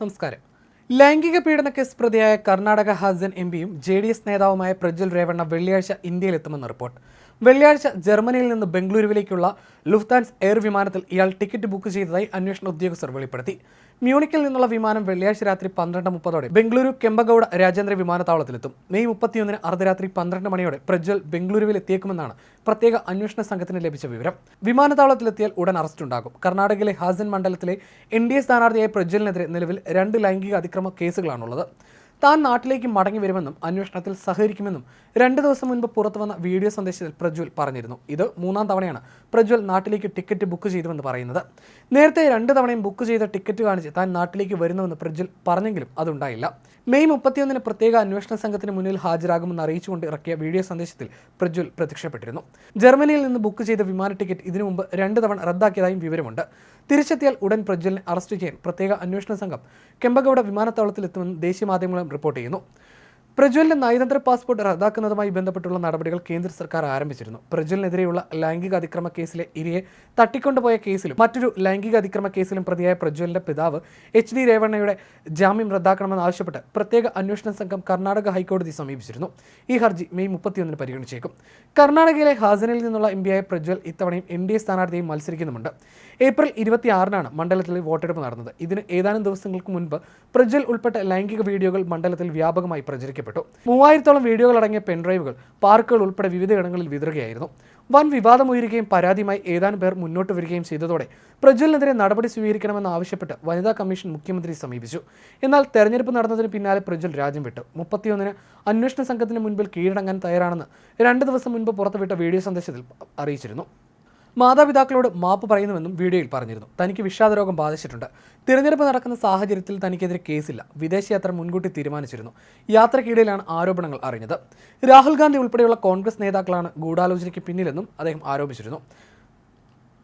നമസ്കാരം ലൈംഗിക പീഡന കേസ് പ്രതിയായ കർണാടക ഹാസൻ എം പിയും ജെ ഡി എസ് നേതാവുമായ പ്രജ്വൽ രേവണ്ണ വെള്ളിയാഴ്ച ഇന്ത്യയിലെത്തുമെന്ന് റിപ്പോർട്ട്. വെള്ളിയാഴ്ച ജർമ്മനിയിൽ നിന്ന് ബംഗളൂരുവിലേക്കുള്ള ലുഫ്താൻസ് എയർ വിമാനത്തിൽ ഇയാൾ ടിക്കറ്റ് ബുക്ക് ചെയ്തതായി അന്വേഷണ ഉദ്യോഗസ്ഥർ വെളിപ്പെടുത്തി. മ്യൂണിക്കിൽ നിന്നുള്ള വിമാനം വെള്ളിയാഴ്ച രാത്രി പന്ത്രണ്ട് മുപ്പതോടെ ബംഗളൂരു കെമ്പഗൌഡ രാജ്യാന്തര വിമാനത്താവളത്തിലെത്തും. മെയ് മുപ്പത്തിയൊന്നിന് അർദ്ധരാത്രി പന്ത്രണ്ട് മണിയോടെ പ്രജ്വൽ ബംഗളൂരുവിൽ എത്തിയേക്കുമെന്നാണ് പ്രത്യേക അന്വേഷണ സംഘത്തിന് ലഭിച്ച വിവരം. വിമാനത്താവളത്തിലെത്തിയാൽ ഉടൻ അറസ്റ്റ് ഉണ്ടാകും കർണാടകയിലെ ഹാസൻ മണ്ഡലത്തിലെ എൻ ഡി എ സ്ഥാനാർത്ഥിയായ പ്രജ്വലിനെതിരെ നിലവിൽ രണ്ട് ലൈംഗിക അതിക്രമ കേസുകളാണുള്ളത്. താൻ നാട്ടിലേക്ക് മടങ്ങി വരുമെന്നും അന്വേഷണത്തിൽ സഹകരിക്കുമെന്നും രണ്ട് ദിവസം മുൻപ് പുറത്തു വന്ന വീഡിയോ സന്ദേശത്തിൽ പ്രജ്വൽ പറഞ്ഞിരുന്നു. ഇത് മൂന്നാം തവണയാണ് പ്രജ്വൽ നാട്ടിലേക്ക് ടിക്കറ്റ് ബുക്ക് ചെയ്തുവെന്ന് പറയുന്നത്. നേരത്തെ രണ്ട് തവണയും ബുക്ക് ചെയ്ത ടിക്കറ്റ് കാണിച്ച് താൻ നാട്ടിലേക്ക് വരുന്നുവെന്ന് പ്രജ്വൽ പറഞ്ഞെങ്കിലും അതുണ്ടായില്ല. മെയ് മുപ്പത്തിയൊന്നിന് പ്രത്യേക അന്വേഷണ സംഘത്തിന് മുന്നിൽ ഹാജരാകുമെന്ന് അറിയിച്ചുകൊണ്ട് ഇറക്കിയ വീഡിയോ സന്ദേശത്തിൽ പ്രജ്വൽ പ്രത്യക്ഷപ്പെട്ടിരുന്നു. ജർമ്മനിയിൽ നിന്ന് ബുക്ക് ചെയ്ത വിമാന ടിക്കറ്റ് ഇതിനു മുമ്പ് രണ്ട് തവണ റദ്ദാക്കിയതായും വിവരമുണ്ട്. തിരിച്ചെത്തിയാൽ ഉടൻ പ്രജ്വലിനെ അറസ്റ്റ് ചെയ്യാൻ പ്രത്യേക അന്വേഷണ സംഘം കെമ്പഗൌഡ വിമാനത്താവളത്തിലെത്തുമെന്ന് ദേശീയ മാധ്യമങ്ങളും റിപ്പോർട്ട് ചെയ്യുന്നു പ്രജ്വലിന്റെ നയതന്ത്ര പാസ്പോർട്ട് റദ്ദാക്കുന്നതുമായി ബന്ധപ്പെട്ടുള്ള നടപടികൾ കേന്ദ്ര സർക്കാർ ആരംഭിച്ചിരുന്നു. പ്രജ്വലിനെതിരെയുള്ള ലൈംഗിക അതിക്രമ കേസിലെ ഇരയെ തട്ടിക്കൊണ്ടുപോയ കേസിലും മറ്റൊരു ലൈംഗിക അതിക്രമ കേസിലും പ്രതിയായ പ്രജ്വലിന്റെ പിതാവ് എച്ച് ഡി രേവണ്ണയുടെ ജാമ്യം റദ്ദാക്കണമെന്ന് ആവശ്യപ്പെട്ട് പ്രത്യേക അന്വേഷണ സംഘം കർണാടക ഹൈക്കോടതി സമീപിച്ചിരുന്നു. ഈ ഹർജി മെയ് മുപ്പത്തിയൊന്നിന് പരിഗണിച്ചേക്കും. കർണാടകയിലെ ഹാസനിൽ നിന്നുള്ള എം പിയായ പ്രജ്വൽ ഇത്തവണയും എൻ ഡി എ സ്ഥാനാർത്ഥിയും മത്സരിക്കുന്നുമുണ്ട്. ഏപ്രിൽ ഇരുപത്തിയാറിനാണ് മണ്ഡലത്തിൽ വോട്ടെടുപ്പ് നടന്നത്. ഇതിന് ഏതാനും ദിവസങ്ങൾക്ക് മുൻപ് പ്രജ്വൽ ഉൾപ്പെട്ട ലൈംഗിക വീഡിയോകൾ മണ്ഡലത്തിൽ വ്യാപകമായി പ്രചരിക്കപ്പെട്ടു മൂവായിരത്തോളം വീഡിയോകൾ അടങ്ങിയ പെൻഡ്രൈവുകൾ പാർക്കുകൾ ഉൾപ്പെടെ വിവിധ ഇടങ്ങളിൽ വിതറുകയായിരുന്നു. വൻ വിവാദമുയരുകയും പരാതിയുമായി ഏതാനും പേർ മുന്നോട്ട് വരികയും ചെയ്തതോടെ പ്രജ്വലിനെതിരെ നടപടി സ്വീകരിക്കണമെന്ന് ആവശ്യപ്പെട്ട് വനിതാ കമ്മീഷൻ മുഖ്യമന്ത്രിയെ സമീപിച്ചു. എന്നാൽ തെരഞ്ഞെടുപ്പ് നടന്നതിന് പിന്നാലെ പ്രജ്വൽ രാജ്യം വിട്ടു. മുപ്പത്തിയൊന്നിന് അന്വേഷണ സംഘത്തിന് മുൻപിൽ കീഴടങ്ങാൻ തയ്യാറാണെന്ന് രണ്ട് ദിവസം മുൻപ് പുറത്തുവിട്ട വീഡിയോ സന്ദേശത്തിൽ അറിയിച്ചിരുന്നു. മാതാപിതാക്കളോട് മാപ്പ് പറയുന്നുവെന്നും വീഡിയോയിൽ പറഞ്ഞിരുന്നു. തനിക്ക് വിഷാദരോഗം ബാധിച്ചിട്ടുണ്ട്. തിരഞ്ഞെടുപ്പ് നടക്കുന്ന സാഹചര്യത്തിൽ തനിക്കെതിരെ കേസില്ല. വിദേശയാത്ര മുൻകൂട്ടി തീരുമാനിച്ചിരുന്നു. യാത്രക്കിടയിലാണ് ആരോപണങ്ങൾ അറിഞ്ഞത്. രാഹുൽ ഗാന്ധി ഉൾപ്പെടെയുള്ള കോൺഗ്രസ് നേതാക്കളാണ് ഗൂഢാലോചനയ്ക്ക് പിന്നിലെന്നും അദ്ദേഹം ആരോപിച്ചിരുന്നു.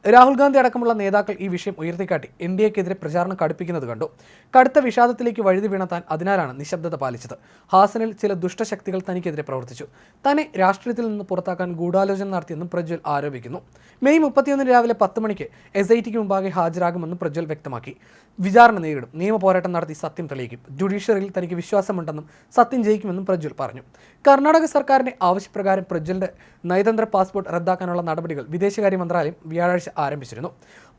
രാഹുൽ ഗാന്ധി അടക്കമുള്ള നേതാക്കൾ ഈ വിഷയം ഉയർത്തിക്കാട്ടി എൻ ഡി എക്കെതിരെ പ്രചാരണം കടുപ്പിക്കുന്നത് കണ്ടു. കടുത്ത വിഷാദത്തിലേക്ക് വഴുതി വീണ താൻ അതിനാലാണ് നിശബ്ദത പാലിച്ചത്. ഹാസനിൽ ചില ദുഷ്ടശക്തികൾ തനിക്കെതിരെ പ്രവർത്തിച്ചു. തന്നെ രാഷ്ട്രീയത്തിൽ നിന്ന് പുറത്താക്കാൻ ഗൂഢാലോചന നടത്തിയെന്നും പ്രജ്വൽ ആരോപിക്കുന്നു. മെയ് മുപ്പത്തിയൊന്നിന് രാവിലെ പത്ത് മണിക്ക് എസ് ഐ ടിക്ക് മുമ്പാകെ ഹാജരാകുമെന്നും പ്രജ്വൽ വ്യക്തമാക്കി. വിചാരണ നേരിടും. നിയമ പോരാട്ടം നടത്തി സത്യം തെളിയിക്കും. ജുഡീഷ്യറിയിൽ തനിക്ക് വിശ്വാസമുണ്ടെന്നും സത്യം ജയിക്കുമെന്നും പ്രജ്വൽ പറഞ്ഞു. കർണാടക സർക്കാരിന്റെ ആവശ്യപ്രകാരം പ്രജ്വലിന്റെ നയതന്ത്ര പാസ്പോർട്ട് റദ്ദാക്കാനുള്ള നടപടികൾ വിദേശകാര്യ മന്ത്രാലയം വ്യാഴാഴ്ച ആരംഭിച്ചിരുന്നു.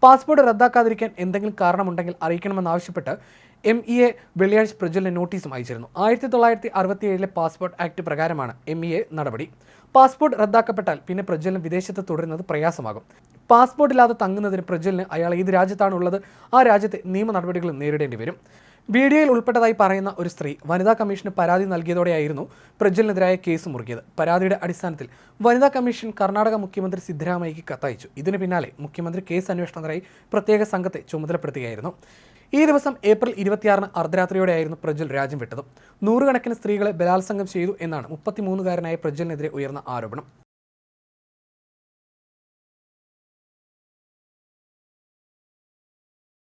പാസ്പോർട്ട് റദ്ദാക്കാതിരിക്കാൻ എന്തെങ്കിലും കാരണമുണ്ടെങ്കിൽ അറിയിക്കണമെന്നാവശ്യപ്പെട്ട് എം ഇ എ വെള്ളിയാഴ്ച പ്രജ്വലിന് നോട്ടീസും അയച്ചിരുന്നു. ആയിരത്തി തൊള്ളായിരത്തി അറുപത്തി ഏഴിലെ പാസ്പോർട്ട് ആക്ട് പ്രകാരമാണ് എം ഇ എ നടപടി. പാസ്പോർട്ട് റദ്ദാക്കപ്പെട്ടാൽ പിന്നെ പ്രജ്വലിന് വിദേശത്ത് തുടരുന്നത് പ്രയാസമാകും. പാസ്പോർട്ട് ഇല്ലാതെ തങ്ങുന്നതിന് പ്രജ്വലിന് അയാൾ ഏത് രാജ്യത്താണുള്ളത് ആ രാജ്യത്തെ നിയമ നടപടികളും നേരിടേണ്ടി വരും. വീഡിയോയിൽ ഉൾപ്പെട്ടതായി പറയുന്ന ഒരു സ്ത്രീ വനിതാ കമ്മീഷന് പരാതി നൽകിയതോടെയായിരുന്നു പ്രജ്വലിനെതിരായ കേസ് മുറുകിയത്. പരാതിയുടെ അടിസ്ഥാനത്തിൽ വനിതാ കമ്മീഷൻ കർണാടക മുഖ്യമന്ത്രി സിദ്ധരാമയ്യയ്ക്ക് കത്തയച്ചു. ഇതിന് പിന്നാലെ മുഖ്യമന്ത്രി കേസ് അന്വേഷണത്തിനായി പ്രത്യേക സംഘത്തെ ചുമതലപ്പെടുത്തുകയായിരുന്നു. ഈ ദിവസം ഏപ്രിൽ ഇരുപത്തിയാറിന് അർദ്ധരാത്രിയോടെയായിരുന്നു പ്രജ്വൽ രാജ്യം വിട്ടത്. നൂറുകണക്കിന് സ്ത്രീകളെ ബലാത്സംഗം ചെയ്തു എന്നാണ് മുപ്പത്തിമൂന്നുകാരനായ പ്രജ്വലിനെതിരെ ഉയർന്ന ആരോപണം.